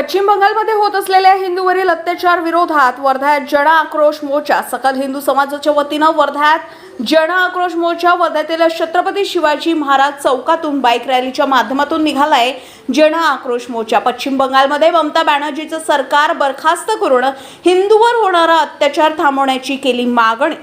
पश्चिम बंगालमध्ये होत असलेल्या हिंदूवरील अत्याचार विरोधात वर्ध्यात जन आक्रोश मोर्चा सकल हिंदू समाजाच्या वतीनं वर्ध्यात जन आक्रोश मोर्चा वर्ध्यातील छत्रपती शिवाजी महाराज चौकातून बाईक रॅलीच्या माध्यमातून निघालाय. जन आक्रोश मोर्चा पश्चिम बंगालमध्ये ममता बॅनर्जीचं सरकार बरखास्त करून हिंदूवर होणारा अत्याचार थांबवण्याची केली मागणी.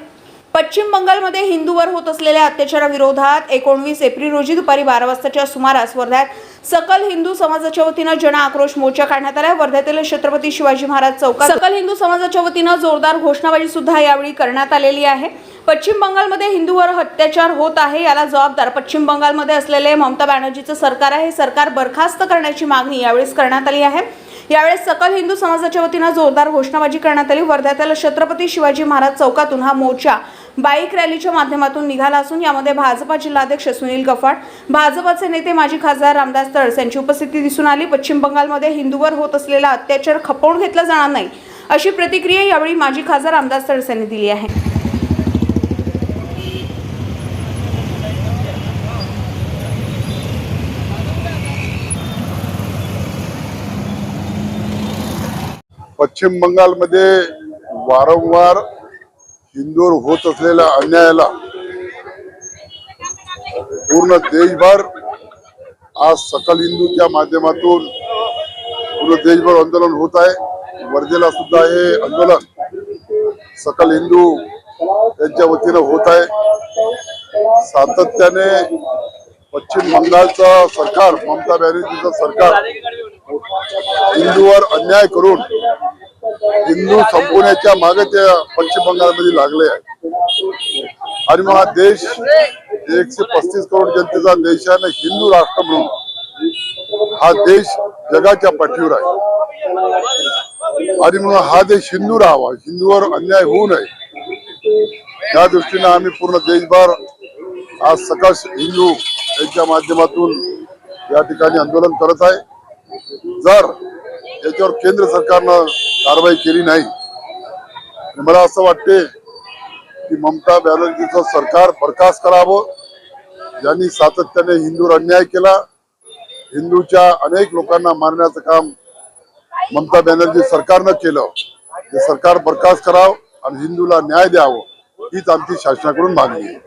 पश्चिम बंगालमध्ये हिंदूवर होत असलेल्या अत्याचाराविरोधात एकोणवीस एप्रिल रोजी दुपारी बारा वाजताच्या सुमारास वर्ध्यात सकल हिंदू समाजाच्या वतीनं जन आक्रोश मोर्चा काढण्यात आला. वर्ध्यातील छत्रपती शिवाजी महाराज चौकात सकल हिंदू समाजाच्या वतीनं जोरदार घोषणाबाजी सुद्धा यावेळी करण्यात आलेली आहे. पश्चिम बंगालमध्ये हिंदूवर अत्याचार होत आहे याला जबाबदार पश्चिम बंगालमध्ये असलेले ममता बॅनर्जीचं सरकार आहे. हे सरकार बरखास्त करण्याची मागणी यावेळेस करण्यात आली आहे. यावेळेस सकल हिंदू समाजाच्या वतीनं जोरदार घोषणाबाजी करण्यात आली. वर्ध्यातील छत्रपती शिवाजी महाराज चौकातून हा मोर्चा बाईक रॅलीच्या माध्यमातून निघाला असून यामध्ये भाजपा जिल्हाध्यक्ष सुनील गफाड भाजपचे नेते माजी खासदार रामदास तळस यांची उपस्थिती दिसून आली. पश्चिम बंगालमध्ये हिंदूवर होत असलेला अत्याचार खपवून घेतला जाणार नाही अशी प्रतिक्रिया यावेळी माजी खासदार रामदास तळस यांनी दिली आहे. पश्चिम बंगालमध्ये वारंवार हिंदूवर होत असलेल्या अन्यायाला पूर्ण देशभर आज सकल हिंदूच्या माध्यमातून पूर्ण देशभर आंदोलन होत आहे. वर्धेला सुद्धा हे आंदोलन सकल हिंदू यांच्या वतीनं होत आहे. सातत्याने पश्चिम बंगालचं सरकार ममता बॅनर्जीचं सरकार हिंदूवर अन्याय करून हिंदू संपवण्याच्या मागे त्या पश्चिम बंगालमध्ये लागले आहे. आणि मग हा देश एकशे पस्तीस करोड जनतेचा देश आहे हिंदू राष्ट्र म्हणून हा देश जगाच्या पाठीवर आहे. आणि म्हणून हा देश हिंदू राहावा. हिंदूवर अन्याय होऊ नये. त्या दृष्टीने आम्ही पूर्ण देशभर आज सकाश हिंदू यांच्या माध्यमातून या ठिकाणी आंदोलन करत आहे. जर याच्यावर केंद्र सरकारनं कारवाई केली नाही. मला असं वाटते की ममता बॅनर्जीचं सरकार बरखास्त करावं. ज्यांनी सातत्याने हिंदूवर अन्याय केला. हिंदूच्या अनेक लोकांना मारण्याचं काम ममता बॅनर्जी सरकारनं केलं. ते सरकार बरखास्त करावं आणि हिंदूला न्याय द्यावं हीच आमची शासनाकडून मागणी आहे.